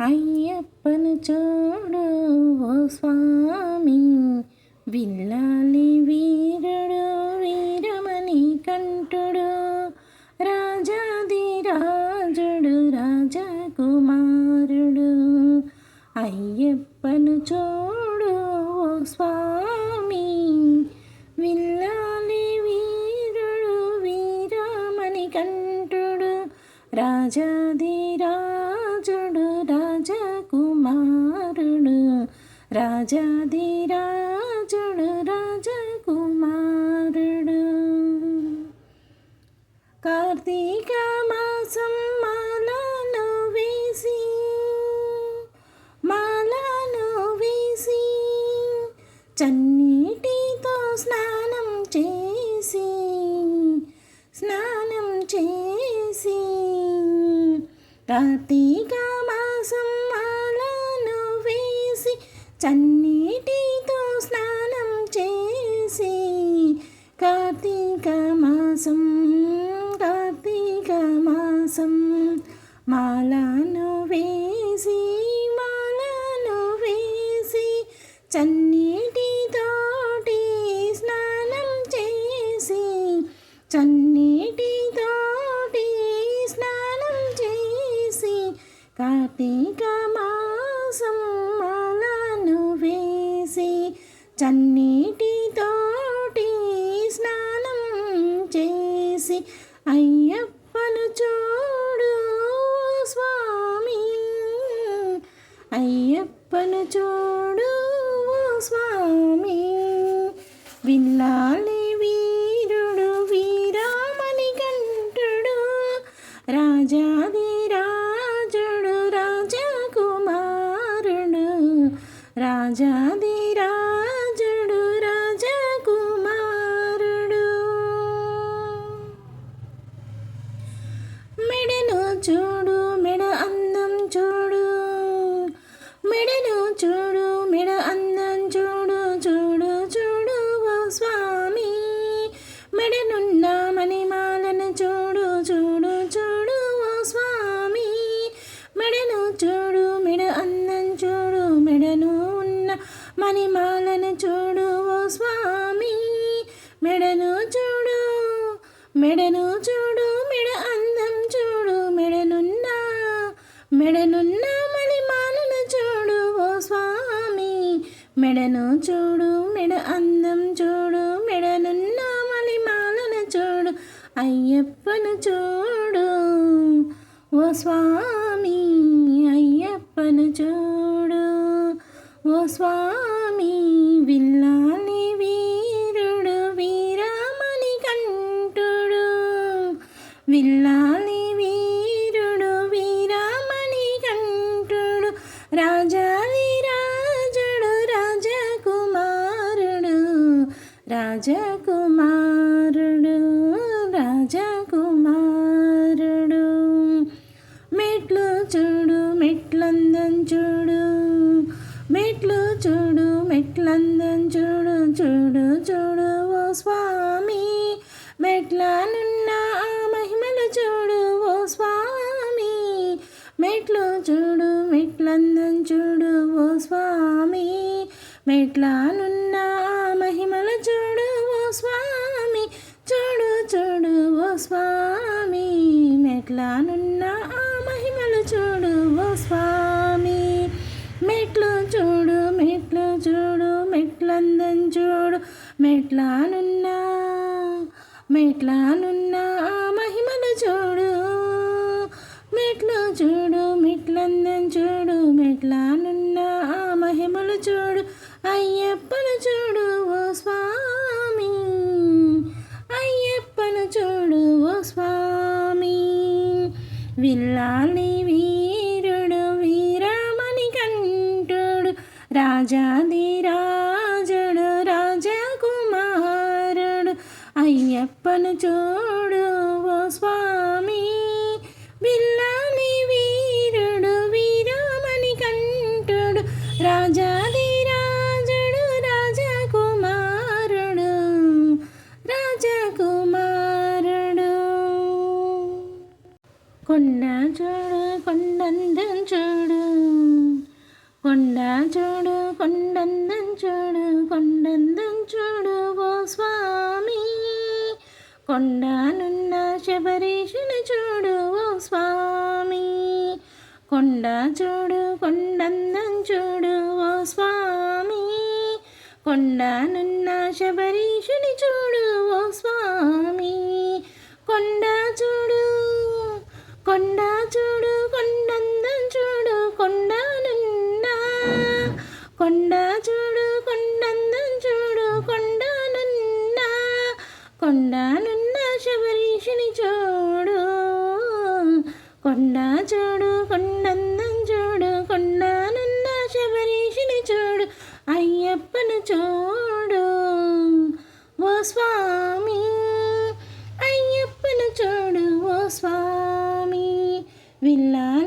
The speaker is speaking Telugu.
అయ్యప్పను చూడు ఓ స్వామి. విల్లాలి వీరుడు వీరమణి కంఠుడు. రాజాది రాజుడు రాజకుమారుడు. అయ్యప్పను చూడు ఓ స్వామి. విల్లాలి వీరుడు వీరమణి కంఠుడు. రాజాది రాజు కార్తీక మాసం మాలను వేసి మాలను వేసి చన్నీటితో స్నానం చేసి స్నానం చేసి కార్తీక మాసం మాలను వేసి చన్నీటితో స్నానం చేసి కార్తీక మాసం మాలను వేసి మాలను వేసి చన్నీటితోటి స్నానం చేసి చన్నీటితోటి స్నానం చేసి కార్తీక మాసం మాలను వేసి చన్నీటి అయ్యప్పను చూడు స్వామి. విల్లాలి వీరుడు వీరామణి కంఠుడు రాజాది రాజుడు రాజకుమారుడు రాజాది రాజుడు రాజకుమారుడు మెడను చూడు మణిమాలను చూడు ఓ స్వామి మెడను చూడు మెడను చూడు మెడ అందం చూడు మెడనున్న మెడనున్న మణిమాలను చూడు ఓ స్వామి మెడను చూడు మెడ అందం చూడు మెడనున్న మణిమాలను చూడు అయ్యప్పను చూడు ఓ స్వామి అయ్యప్పను చూడు. ఓ స్వామి విల్లాలి వీరుడు వీరమణి కంఠుడు విల్లాలి వీరుడు వీరమణి కంఠుడు రాజాది రాజుడు రాజకుమారుడు. రాజకుమారుడు రాజకుమారుడు. మెట్లు చూడు మెట్లందం చూడు. మెట్లందం చూడు చూడు చూడు ఓ స్వామి. మెట్లనున్న ఆ మహిమలు చూడు ఓ స్వామి. మెట్లు చూడు మెట్లందం చూడు ఓ స్వామి. మెట్లనున్న ఆ మహిమలు చూడు ఓ స్వామి. చూడు చూడు ఓ స్వామి. మెట్లనున్న మెట్లానున్నా మెట్లానున్నా ఆ మహిమలు చూడు. మెట్లు చూడు మెట్లందం చూడు. మెట్లానున్నా ఆ మహిమలు చూడు. అయ్యప్పను చూడు ఓ స్వామి. అయ్యప్పను చూడు ఓ స్వామి. విల్లాలి వీరుడు వీరమణి కంటుడు. రాజాది తోడువ స్వామి బిల్లాని వీరుడు వీరామణి కంఠుడు రాజాది రాజుడు రాజకుమారుడు రాజకుమారుడు కొండ చూడు కొండందం చూడు కొండ చూడు కొండందం చూడు కొండందం చూడు ఓ స్వామి కొండానున్న శబరీషుని చూడు ఓ స్వామి. కొండ చూడు కొండందం చూడు ఓ స్వామి. కొండానున్న శబరీషుని చూడు ఓ స్వామి. కొండ చూడు కొండ చూడు కొండందం చూడు కొండానున్న. కొండ చూడు కొండందం చూడు కొండానున్న. కొండానున్న అయ్యప్పను చూడు ఓ స్వామి అయ్యప్పను చూడు ఓ స్వామి విల్లాలి